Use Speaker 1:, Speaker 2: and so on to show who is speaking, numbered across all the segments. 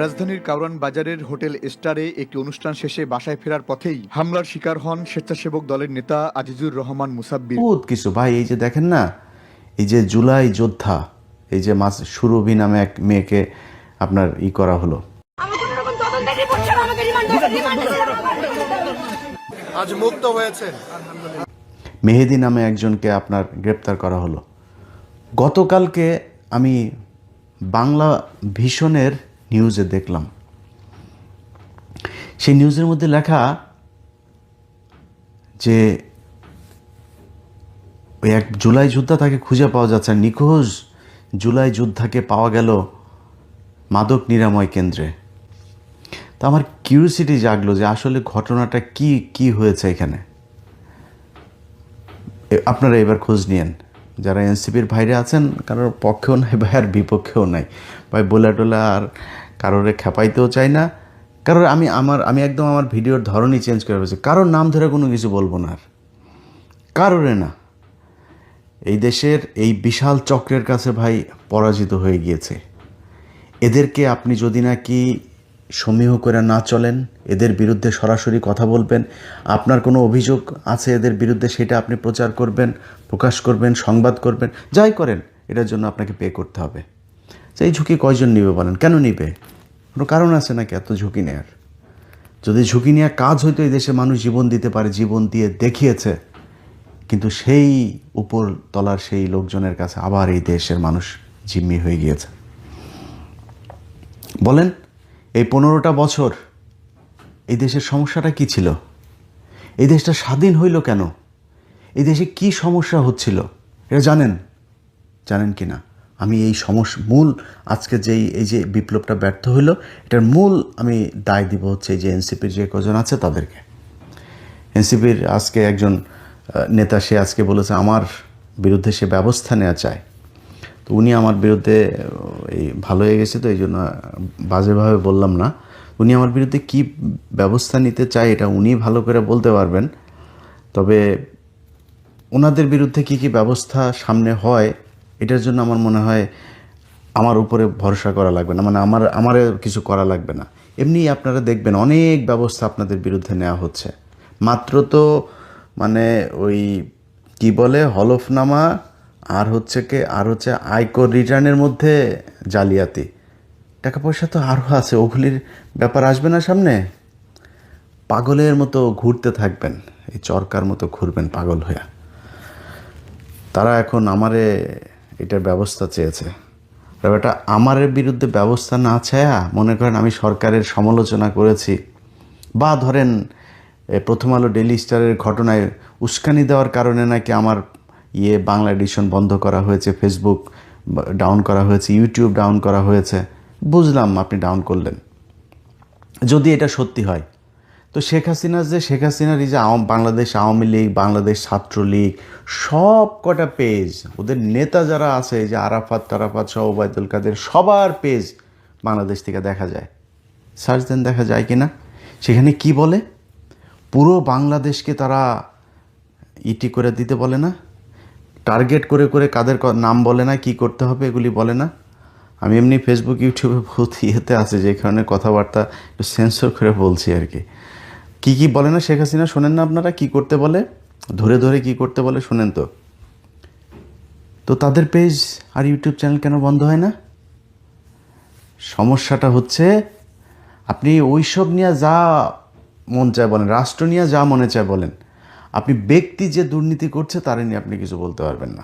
Speaker 1: রাজধানীর কাউরান বাজারের হোটেল স্টারে একটি অনুষ্ঠান শেষে বাসায় ফেরার পথেই হামলার শিকার হন স্বেচ্ছাসেবক দলের নেতা আজিজুর রহমান মুসাব্বির।
Speaker 2: বহুত কিছু। ভাই এই যে দেখেন না এই যে জুলাই যোদ্ধা এই যে মাস সুরভি নামে এক মেয়েকে আপনার ই করা হলো।
Speaker 3: আজ মুক্ত হয়েছেন
Speaker 2: মেহেদি নামে একজনকে আপনার গ্রেপ্তার করা হলো। গতকালকে আমি বাংলা ভীষণের নিউজে দেখলাম। সেই নিউজের মধ্যে লেখা যে ওই এক জুলাই যোদ্ধা তাকে খুঁজে পাওয়া যাচ্ছে নিখোঁজ জুলাই যোদ্ধাকে পাওয়া গেল মাদক নিরাময় কেন্দ্রে। তা আমার কিউরিসিটি জাগলো যে আসলে ঘটনাটা কি কি হয়েছে এখানে? আপনারা এবার খোঁজ নিয়েন। যারা এনসিপির বাইরে আছেন, কারোর পক্ষেও নাই ভাই আর বিপক্ষেও নাই। ভাই বলে টোলা আর কারোরে খেপাইতেও চাই না। কারোর আমি আমার, আমি একদম আমার ভিডিওর ধরনই চেঞ্জ করে ফেলেছি। কারোর নাম ধরে কোনো কিছু বলব না আর। কারোরে না। এই দেশের এই বিশাল চক্রের কাছে ভাই পরাজিত হয়ে গিয়েছে। এদেরকে আপনি যদি নাকি সমীহ করে না চলেন, এদের বিরুদ্ধে সরাসরি কথা বলবেন, আপনার কোনো অভিযোগ আছে এদের বিরুদ্ধে সেটা আপনি প্রচার করবেন, প্রকাশ করবেন, সংবাদ করবেন, যাই করেন, এটার জন্য আপনাকে পে করতে হবে। সেই ঝুঁকি কয়জন নিবে বলেন? কেন নিবে? কোনো কারণ আছে নাকি এত ঝুঁকি নেয়ার? যদি ঝুঁকি নেওয়া কাজ হয়তো এই দেশে মানুষ জীবন দিতে পারে, জীবন দিয়ে দেখিয়েছে, কিন্তু সেই উপর তলার সেই লোকজনের কাছে আবার এই দেশের মানুষ জিম্মি হয়ে গিয়েছে। বলেন, এই পনেরোটা বছর এই দেশের সমস্যাটা কি ছিল? এই দেশটা স্বাধীন হইল কেন? এই দেশে কি সমস্যা হচ্ছিল? এটা জানেন? জানেন কি না আমি এই সমস্যা মূল আজকে যেই, এই যে বিপ্লবটা ব্যর্থ হইল, এটার মূল আমি দায় দিব হচ্ছে যে এনসিপির যে কজন আছে তাদেরকে। এনসিপির আজকে একজন নেতা, সে আজকে বলেছে, আমার বিরুদ্ধে সে ব্যবস্থা নেওয়া চায়। তো উনি আমার বিরুদ্ধে এই ভালো হয়ে গেছে তো, এই জন্য বাজেভাবে বললাম না। উনি আমার বিরুদ্ধে কি ব্যবস্থা নিতে চায়, এটা উনি ভালো করে বলতে পারবেন। তবে, ওনাদের বিরুদ্ধে কি কি ব্যবস্থা সামনে হয় এটার জন্য আমার মনে হয় আমার উপরে ভরসা করা লাগবে না মানে আমার আমার কিছু করা লাগবে না। এমনি আপনারা দেখবেন অনেক ব্যবস্থা আপনাদের বিরুদ্ধে নেওয়া হচ্ছে। মাত্র তো মানে ওই, কি বলে, হলফনামা আর হচ্ছে কি, আর হচ্ছে আয়কর রিটার্নের মধ্যে জালিয়াতি। টাকা পয়সা তো আরও আছে, ওগুলির ব্যাপার আসবে না সামনে? পাগলের মতো ঘুরতে থাকবেন, এই চরকার মতো ঘুরবেন পাগল হয়ে তারা এখন আমারে এটার ব্যবস্থা চেয়েছে। ব্যাপারটা আমারের বিরুদ্ধে ব্যবস্থা না ছায়া মনে করেন আমি সরকারের সমালোচনা করেছি বা ধরেন প্রথম আলো ডেলি স্টারের ঘটনায় উস্কানি দেওয়ার কারণে নাকি আমার ইয়ে বাংলা এডিশন বন্ধ করা হয়েছে ফেসবুক ডাউন করা হয়েছে ইউটিউব ডাউন করা হয়েছে। বুঝলাম আপনি ডাউন করলেন। যদি এটা সত্যি হয় তো শেখ হাসিনা যে, শেখ হাসিনার এই যে বাংলাদেশ আওয়ামী লীগ, বাংলাদেশ ছাত্রলীগ, সব কটা পেজ ওদের নেতা যারা আছে যে আরাফাত, তারাফাত সহ ওবায়দুল কাদের, সবার পেজ বাংলাদেশ থেকে দেখা যায়। সার্চ দেন দেখা যায় কি না সেখানে কি বলে? পুরো বাংলাদেশকে তারা ইটি করে দিতে বলে না? টার্গেট করে করে কাদের নাম বলে না? কি করতে হবে এগুলি বলে না? আমি এমনি ফেসবুক ইউটিউবে বহুত ইয়েতে আছে, যে কারণে কথাবার্তা একটু সেন্সর করে বলছি আর কি। কি কি বলে না শেখ হাসিনা? শোনেন না আপনারা, কি করতে বলে? ধরে ধরে কি করতে বলে শোনেন তো। তো তাদের পেজ আর ইউটিউব চ্যানেল কেন বন্ধ হয় না? সমস্যাটা হচ্ছে, আপনি ওইসব নিয়ে যা মন চায় বলেন, রাষ্ট্র নিয়ে যা মনে চায় বলেন, আপনি ব্যক্তি যে দুর্নীতি করছে তারে নিয়ে আপনি কিছু বলতে পারবেন না।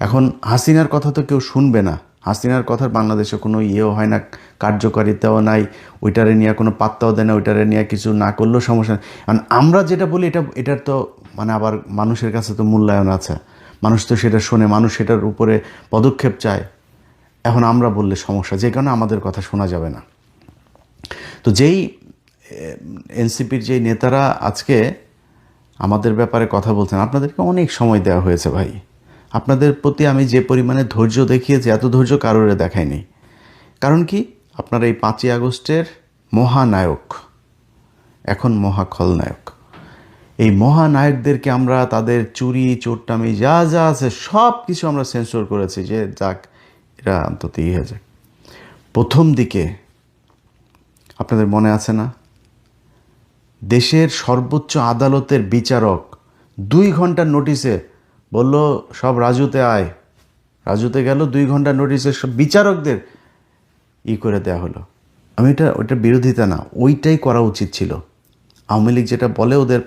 Speaker 2: এখন হাসিনার কথা তো কেউ শুনবে না। হাসিনার কথার বাংলাদেশে কোনো ইয়েও হয় না, কার্যকারিতাও নাই, ওইটারে নিয়ে কোনো পাত্তাও দেয় না, ওইটারে নিয়ে কিছু না করলেও সমস্যা নেই। কারণ আমরা যেটা বলি, এটা, এটার তো মানে আবার মানুষের কাছে তো মূল্যায়ন আছে। মানুষ তো সেটা শোনে, মানুষ সেটার উপরে পদক্ষেপ চায়। এখন আমরা বললে সমস্যা, যে কারণে আমাদের কথা শোনা যাবে না। তো যেই এনসিপির যেই নেতারা আজকে আমাদের ব্যাপারে কথা বলছেন, আপনাদেরকে অনেক সময় দেওয়া হয়েছে ভাই। আপনাদের প্রতি আমি যে পরিমাণে ধৈর্য দেখিয়েছি, এত ধৈর্য কারোরে দেখায়নি কারণ কি? আপনার এই পাঁচই আগস্টের মহানায়ক, এখন মহা খলনায়ক। এই মহানায়কদেরকে আমরা, তাদের চুরি, চোরটামি, যা যা আছে সব কিছু আমরা সেন্সর করেছি যে যাক, এরা অন্তত ইয়ে হয়ে যাক। প্রথম দিকে, আপনাদের মনে আছে না? দেশের সর্বোচ্চ আদালতের বিচারক দুই ঘণ্টার নোটিশে বলল, সব রাজুতে আয়। রাজুতে গেল, দুই ঘণ্টা নোটিশে সব বিচারকদের ই করে দেওয়া হলো। আমি এটা, ওইটা বিরোধিতা না, ওইটাই করা উচিত ছিল। আওয়ামী লীগ যেটা বলে, ওদের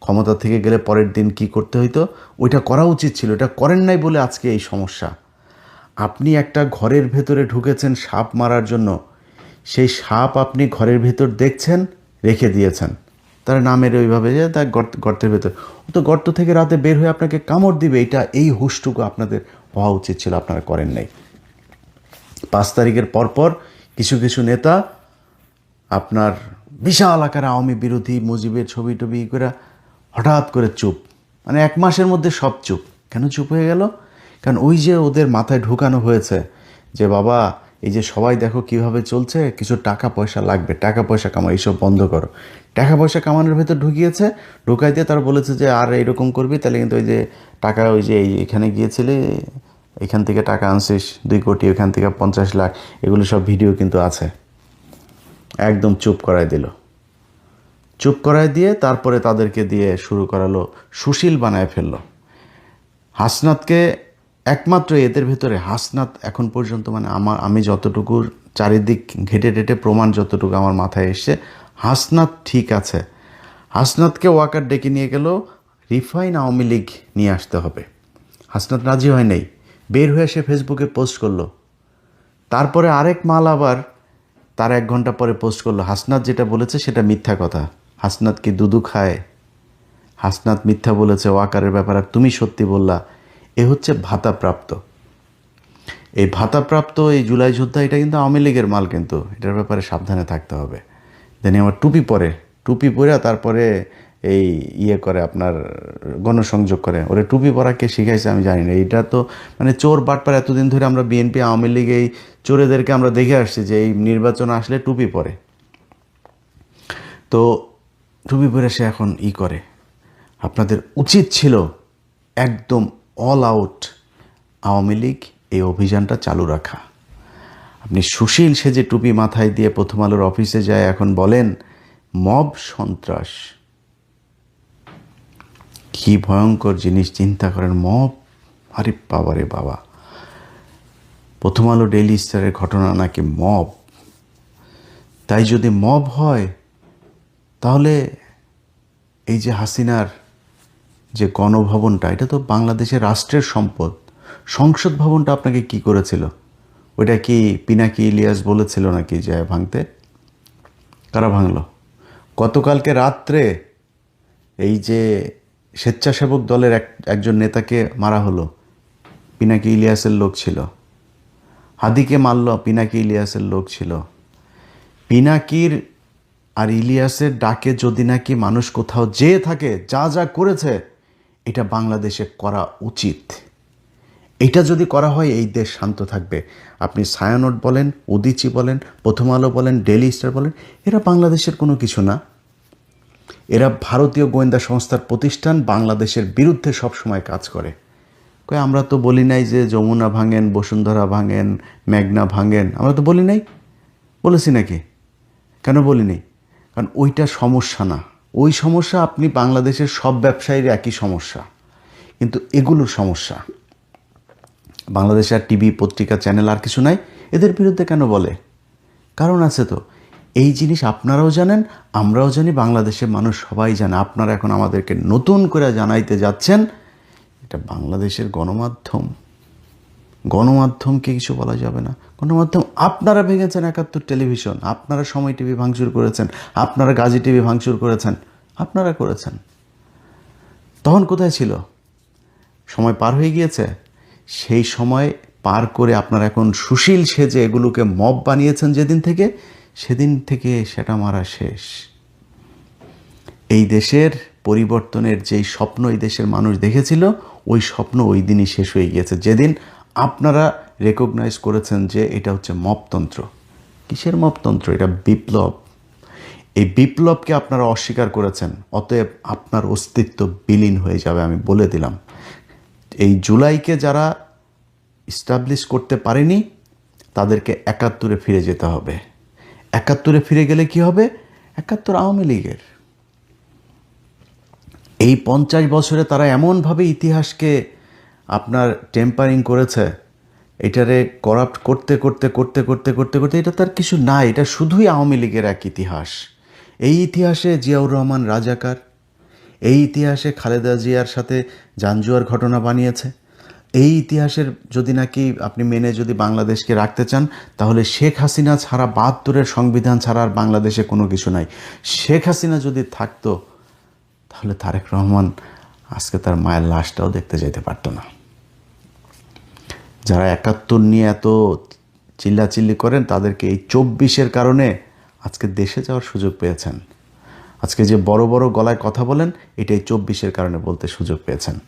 Speaker 2: ক্ষমতা থেকে গেলে পরের দিন কি করতে হইতো, ওইটা করা উচিত ছিল। এটা করেন নাই বলে আজকে এই সমস্যা। আপনি একটা ঘরের ভেতরে ঢুকেছেন সাপ মারার জন্য। সেই সাপ আপনি ঘরের ভেতর দেখছেন, রেখে দিয়েছেন। তারা না মেরে ওইভাবে যে তার গর্ত, গর্তের ভেতর। তো গর্ত থেকে রাতে বের হয়ে আপনাকে কামড় দিবে, এটা এই হুশটুকু আপনাদের হওয়া উচিত ছিল, আপনারা করেন নাই। পাঁচ তারিখের পরপর কিছু কিছু নেতা আপনার বিশাল আকারে আওয়ামী বিরোধী মুজিবের ছবি টবি করে হঠাৎ করে চুপ। মানে এক মাসের মধ্যে সব চুপ। কেন চুপ হয়ে গেল? কারণ ওই যে ওদের মাথায় ঢুকানো হয়েছে যে, বাবা এই যে সবাই দেখো কীভাবে চলছে, কিছু টাকা পয়সা লাগবে, টাকা পয়সা কামাও, এইসব বন্ধ করো। টাকা পয়সা কামানোর ভেতর ঢুকিয়েছে, ঢুকাই দিয়ে তারা বলেছে যে, আর, এরকম করবি, তাহলে কিন্তু ওই যে টাকা ওই যে এখানে গিয়েছিলে, এখান থেকে টাকা আনছিস, দুই কোটি, ওখান থেকে পঞ্চাশ লাখ, এগুলো সব ভিডিও কিন্তু আছে। একদম চুপ করাই দিল। চুপ করাই দিয়ে তারপরে তাদেরকে দিয়ে শুরু করালো, সুশীল বানায় ফেলল। হাসনাতকে একমাত্র এদের ভেতরে হাসনাত এখন পর্যন্ত মানে আমার, আমি যতটুকু চারিদিক ঘেটে টেটে প্রমাণ যতটুকু আমার মাথায় এসছে, হাসনাত ঠিক আছে। হাসনাতকে ওয়াকার ডেকে নিয়ে গেল, রিফাইন আওয়ামী লীগ নিয়ে আসতে হবে। হাসনাত রাজি হয় নাই। বের হয়ে সে ফেসবুকে পোস্ট করল। তারপরে আরেক মাল আবার তার এক ঘণ্টা পরে পোস্ট করল। হাসনাত যেটা বলেছে সেটা মিথ্যা কথা। হাসনাত কি দুদু খায়? হাসনাত মিথ্যা বলেছে ওয়াকারের ব্যাপার, আর তুমি সত্যি বললা এ হচ্ছে ভাতাপ্রাপ্ত। এই ভাতাপ্রাপ্ত, এই জুলাই যোদ্ধা, এটা কিন্তু আওয়ামী লীগের মাল কিন্তু। এটার ব্যাপারে সাবধানে থাকতে হবে। দেন আমার টুপি পরে টুপি পরে তারপরে এই ইয়ে করে আপনার গণসংযোগ করে। ওরে টুপি পরা কে শিখাইছে আমি জানি না। এটা তো মানে চোর বাটপার এতদিন ধরে আমরা বিএনপি আওয়ামী লীগ, এই চোরেদেরকে আমরা দেখে আসছি যে এই নির্বাচন আসলে টুপি পরে। তো টুপি পরে সে এখন ই করে। আপনাদের উচিত ছিল একদম অল আউট আওয়ামী লীগ এই অভিযানটা চালু রাখা। আপনি সুশীল সেজে টুপি মাথায় দিয়ে প্রথম আলোর অফিসে যায়, এখন বলেন, মব সন্ত্রাস। কি ভয়ঙ্কর জিনিস, চিন্তা করেন, মব? আরে বাবা রে বাবা। প্রথম আলো ডেইলি স্টারের ঘটনা নাকি মব? তাই যদি মব হয়, তাহলে এই যে হাসিনার যে গণভবনটা, এটা তো বাংলাদেশের রাষ্ট্রের সম্পদ। সংসদ ভবনটা আপনাকে কি করেছিল? ওইটা কি পিনাকি ইলিয়াস বলেছিল নাকি যে ভাঙতে? কারা ভাঙল? গতকালকে রাত্রে এই যে স্বেচ্ছাসেবক দলের এক, একজন নেতাকে মারা হলো, পিনাকি ইলিয়াসের লোক ছিল। হাদিকে মারল, পিনাকি ইলিয়াসের লোক ছিল। পিনাকির আর ইলিয়াসের ডাকে যদি নাকি মানুষ কোথাও যেয়ে থাকে, যা যা করেছে এটা বাংলাদেশে করা উচিত। এটা যদি করা হয়, এই দেশ শান্ত থাকবে। আপনি ছায়ানট বলেন, উদিচি বলেন প্রথম আলো বলেন ডেলি স্টার বলেন, এরা বাংলাদেশের কোনো কিছু না। এরা ভারতীয় গোয়েন্দা সংস্থার প্রতিষ্ঠান, বাংলাদেশের বিরুদ্ধে সবসময় কাজ করে। কয়, আমরা তো বলি নাই যে যমুনা ভাঙেন, বসুন্ধরা ভাঙেন, মেঘনা ভাঙেন। আমরা তো বলি নাই। বলেছি নাকি? কেন বলিনি কারণ ওইটা সমস্যা না। ওই সমস্যা আপনি বাংলাদেশের সব ব্যবসায়ীর একই সমস্যা। কিন্তু এগুলো সমস্যা। বাংলাদেশে আর টিভি, পত্রিকা, চ্যানেল আর কিছু নাই, এদের বিরুদ্ধে কেন বলে? কারণ আছে তো। এই জিনিস আপনারাও জানেন, আমরাও জানি, বাংলাদেশের মানুষ সবাই জানে। আপনারা এখন আমাদেরকে নতুন করে জানাইতে যাচ্ছেন, এটা বাংলাদেশের গণমাধ্যম। গণমাধ্যমকে কিছু বলা যাবে না। গণমাধ্যম, আপনারা ভেঙেছেন একাত্তর টেলিভিশন, আপনারা সময় টিভি ভাঙচুর করেছেন, আপনারা গাজী টিভি ভাঙচুর করেছেন। আপনারা করেছেন। তখন কোথায় ছিল? সময় পার হয়ে গিয়েছে। সেই সময় পার করে আপনারা এখন সুশীল সেজে এগুলোকে মব বানিয়েছেন যেদিন থেকে? সেদিন থেকে সেটা মারা শেষ। এই দেশের পরিবর্তনের যেই স্বপ্ন এই দেশের মানুষ দেখেছিল, ওই স্বপ্ন ওই দিনই শেষ হয়ে গিয়েছে। যেদিন আপনারা রেকগনাইজ করেছেন যে এটা হচ্ছে মপতন্ত্র। কিসের মপতন্ত্র? এটা বিপ্লব। এই বিপ্লবকে আপনারা অস্বীকার করেছেন, অতএব আপনার অস্তিত্ব বিলীন হয়ে যাবে আমি বলে দিলাম। এই জুলাইকে যারা ইস্টাবলিশ করতে পারেনি, তাদেরকে একাত্তরে ফিরে যেতে হবে। একাত্তরে ফিরে গেলে কি হবে? একাত্তর আওয়ামী লীগের। এই পঞ্চাশ বছরে তারা এমনভাবে ইতিহাসকে আপনার টেম্পারিং করেছে, এটারে করাপ্ট করতে করতে করতে করতে করতে করতে, এটা তার কিছু না এটা শুধুই আওয়ামী লীগের এক ইতিহাস। এই ইতিহাসে জিয়াউর রহমান রাজাকার, এই ইতিহাসে খালেদা জিয়ার সাথে জানজুয়ার ঘটনা বানিয়েছে, এই ইতিহাসের যদি নাকি আপনি মেনে যদি বাংলাদেশকে রাখতে চান, তাহলে শেখ হাসিনা ছাড়া বাহাত্তরের সংবিধান ছাড়া আর বাংলাদেশে কোনো কিছু নাই। শেখ হাসিনা যদি থাকতো, তাহলে তারেক রহমান আজকে তার মায়ের লাশটাও দেখতে যেতে পারতো না। যারা একাত্তর নিয়ে এত চিল্লাচিল্লি করেন, তাদেরকে এই চব্বিশের কারণে আজকে দেশে যাওয়ার সুযোগ পেয়েছেন। আজকে যে বড় বড় গলায় কথা বলেন, এটাই চব্বিশের কারণে বলতে সুযোগ পেয়েছেন।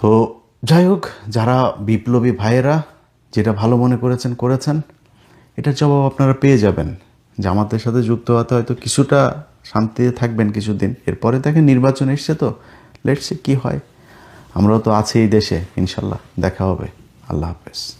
Speaker 2: তো যাই হোক, যারা বিপ্লবী ভাইয়েরা, যেটা ভালো মনে করেছেন করেছেন, এটার জবাব আপনারা পেয়ে যাবেন। জামাতের সাথে যুক্ত হতে হয়তো কিছুটা শান্তিতে থাকবেন কিছুদিন। এরপরে দেখেন নির্বাচন এসছে তো লেটসে কি হয়। আমরাও তো আছি এই দেশে, ইনশাল্লাহ, দেখা হবে। আল্লাহ হাফেজ।